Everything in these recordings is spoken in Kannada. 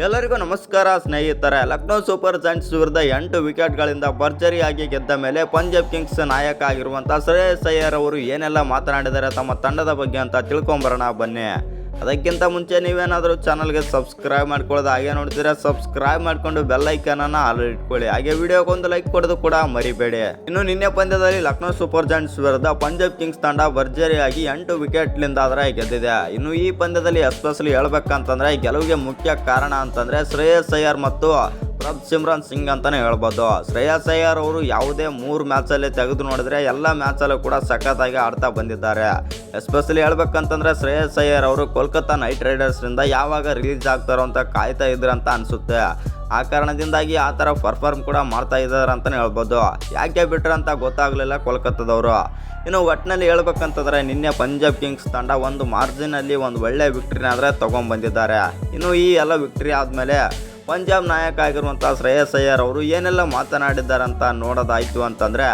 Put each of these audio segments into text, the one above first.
ಎಲ್ಲರಿಗೂ ನಮಸ್ಕಾರ, ಸ್ನೇಹಿತರೆ. ಲಕ್ನೋ ಸೂಪರ್ ಜಾಯಿಂಟ್ಸ್ ವಿರುದ್ಧ ಎಂಟು ವಿಕೆಟ್ಗಳಿಂದ ಭರ್ಜರಿಯಾಗಿ ಗೆದ್ದ ಮೇಲೆ ಪಂಜಾಬ್ ಕಿಂಗ್ಸ್ ನಾಯಕ ಆಗಿರುವಂಥ ಶ್ರೇಯಸ್ ಅಯ್ಯರ್ ಅವರು ಏನೆಲ್ಲ ಮಾತನಾಡಿದ್ದಾರೆ ತಮ್ಮ ತಂಡದ ಬಗ್ಗೆ ಅಂತ ತಿಳ್ಕೊಂಬರೋಣ ಬನ್ನಿ. ಅದಕ್ಕಿಂತ ಮುಂಚೆ ನೀವೇನಾದರೂ ಚಾನಲ್ಗೆ ಸಬ್ಸ್ಕ್ರೈಬ್ ಮಾಡ್ಕೊಳ್ಳೋದು ಹಾಗೆ ನೋಡ್ತೀರಾ ಸಬ್ಸ್ಕ್ರೈಬ್ ಮಾಡ್ಕೊಂಡು ಬೆಲ್ ಐಕನನ್ನು ಆಲ್ ಇಟ್ಕೊಳ್ಳಿ. ಹಾಗೆ ವಿಡಿಯೋಗೊಂದು ಲೈಕ್ ಕೊಡೋದು ಕೂಡ ಮರಿಬೇಡಿ. ಇನ್ನು ನಿನ್ನೆ ಪಂದ್ಯದಲ್ಲಿ ಲಕ್ನೋ ಸೂಪರ್ ಜಾಯಿಂಟ್ಸ್ ವಿರುದ್ಧ ಪಂಜಾಬ್ ಕಿಂಗ್ಸ್ ತಂಡ ಭರ್ಜರಿಯಾಗಿ ಎಂಟು ವಿಕೆಟ್ಲಿಂದ ಆದರೆ ಗೆದ್ದಿದೆ. ಇನ್ನು ಈ ಪಂದ್ಯದಲ್ಲಿ ಎಸ್ಪೆಷಲಿ ಹೇಳ್ಬೇಕಂತಂದ್ರೆ ಗೆಲುವಿಗೆ ಮುಖ್ಯ ಕಾರಣ ಅಂತಂದ್ರೆ ಶ್ರೇಯಸ್ ಅಯ್ಯರ್ ಮತ್ತು ಪ್ರಭ್ ಸಿಮ್ರಾನ್ ಸಿಂಗ್ ಅಂತಾನೆ ಹೇಳ್ಬೋದು. ಶ್ರೇಯಸ್ ಅಯ್ಯರ್ ಅವರು ಯಾವುದೇ ಮೂರು ಮ್ಯಾಚಲ್ಲಿ ತೆಗೆದು ನೋಡಿದ್ರೆ ಎಲ್ಲ ಮ್ಯಾಚಲ್ಲೂ ಕೂಡ ಸಖತ್ತಾಗಿ ಆಡ್ತಾ ಬಂದಿದ್ದಾರೆ. ಎಸ್ಪೆಷಲಿ ಹೇಳ್ಬೇಕಂತಂದ್ರೆ ಶ್ರೇಯಸ್ ಅಯ್ಯರ್ ಅವರು ಕೋಲ್ಕತ್ತಾ ನೈಟ್ ರೈಡರ್ಸ್ನಿಂದ ಯಾವಾಗ ರಿಲೀಸ್ ಆಗ್ತಾರೋ ಅಂತ ಕಾಯ್ತಾ ಇದ್ರಂತ ಅನಿಸುತ್ತೆ. ಆ ಕಾರಣದಿಂದಾಗಿ ಆ ಥರ ಪರ್ಫಾರ್ಮ್ ಕೂಡ ಮಾಡ್ತಾ ಇದ್ದಾರೆ ಅಂತಲೇ ಹೇಳ್ಬೋದು. ಯಾಕೆ ಬಿಟ್ರೆ ಅಂತ ಗೊತ್ತಾಗಲಿಲ್ಲ ಕೋಲ್ಕತ್ತಾದವರು. ಇನ್ನು ಒಟ್ಟಿನಲ್ಲಿ ಹೇಳ್ಬೇಕಂತಂದ್ರೆ ನಿನ್ನೆ ಪಂಜಾಬ್ ಕಿಂಗ್ಸ್ ತಂಡ ಒಂದು ಮಾರ್ಜಿನಲ್ಲಿ ಒಂದು ಒಳ್ಳೆಯ ವಿಕ್ಟ್ರಿನಾದರೆ ತೊಗೊಂಡ್ಬಂದಿದ್ದಾರೆ. ಇನ್ನು ಈ ಎಲ್ಲ ವಿಕ್ಟ್ರಿ ಆದಮೇಲೆ ಪಂಜಾಬ್ ನಾಯಕ ಆಗಿರುವಂಥ ಶ್ರೇಯಸ್ ಅಯ್ಯರ್ ಅವರು ಏನೆಲ್ಲ ಮಾತನಾಡಿದ್ದಾರಂತ ನೋಡೋದಾಯಿತು ಅಂತಂದರೆ,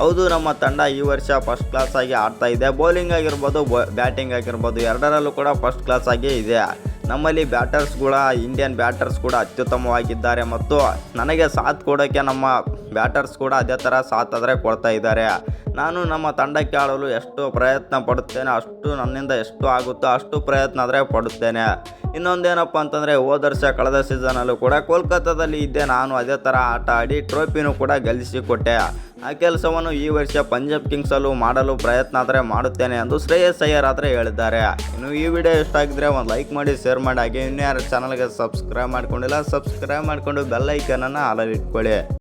ಹೌದು, ನಮ್ಮ ತಂಡ ಈ ವರ್ಷ ಫಸ್ಟ್ ಕ್ಲಾಸ್ ಆಗಿ ಆಡ್ತಾ ಇದೆ. ಬೌಲಿಂಗ್ ಆಗಿರ್ಬೋದು ಬ್ಯಾಟಿಂಗ್ ಆಗಿರ್ಬೋದು, ಎರಡರಲ್ಲೂ ಕೂಡ ಫಸ್ಟ್ ಕ್ಲಾಸ್ ಆಗಿ ಇದೆ. ನಮ್ಮಲ್ಲಿ ಬ್ಯಾಟರ್ಸ್ ಕೂಡ ಇಂಡಿಯನ್ ಬ್ಯಾಟರ್ಸ್ ಕೂಡ ಅತ್ಯುತ್ತಮವಾಗಿದ್ದಾರೆ ಮತ್ತು ನನಗೆ ಸಾಥ್ ಕೊಡೋಕ್ಕೆ ನಮ್ಮ ಬ್ಯಾಟರ್ಸ್ ಕೂಡ ಅದೇ ಥರ ಸಾಥ್ ಆದರೆ ಕೊಡ್ತಾ ಇದ್ದಾರೆ. ನಾನು ನಮ್ಮ ತಂಡಕ್ಕೆ ಆಡಲು ಎಷ್ಟು ಪ್ರಯತ್ನ ಪಡುತ್ತೇನೆ, ಅಷ್ಟು ನನ್ನಿಂದ ಎಷ್ಟು ಆಗುತ್ತೋ ಅಷ್ಟು ಪ್ರಯತ್ನ ಆದರೆ ಪಡುತ್ತೇನೆ. ಇನ್ನೊಂದೇನಪ್ಪ ಅಂತಂದರೆ, ಹೋದ ವರ್ಷ ಕಳೆದ ಸೀಸನಲ್ಲೂ ಕೂಡ ಕೋಲ್ಕತ್ತಾದಲ್ಲಿ ಇದ್ದೆ. ನಾನು ಅದೇ ಥರ ಆಟ ಆಡಿ ಟ್ರೋಫಿನೂ ಕೂಡ ಗೆಲ್ಲಿಸಿಕೊಟ್ಟೆ. ಆ ಕೆಲಸವನ್ನು ಈ ವರ್ಷ ಪಂಜಾಬ್ ಕಿಂಗ್ಸಲ್ಲೂ ಮಾಡಲು ಪ್ರಯತ್ನ ಆದರೆ ಮಾಡುತ್ತೇನೆ ಎಂದು ಶ್ರೇಯಸ್ ಅಯ್ಯರ್ ಆದರೆ ಹೇಳಿದ್ದಾರೆ. ಇನ್ನು ಈ ವಿಡಿಯೋ ಇಷ್ಟ ಆಗಿದ್ರೆ ಒಂದು ಲೈಕ್ ಮಾಡಿ, ಶೇರ್ ಮಾಡಿ. ಹಾಗೆ ಇನ್ನೂ ಯಾರು ಚಾನಲ್ಗೆ ಸಬ್ಸ್ಕ್ರೈಬ್ ಮಾಡ್ಕೊಂಡಿಲ್ಲ ಸಬ್ಸ್ಕ್ರೈಬ್ ಮಾಡಿಕೊಂಡು ಬೆಲ್ ಐಕನನ್ನು ಆಲಲ್ಲಿ ಇಟ್ಕೊಳ್ಳಿ.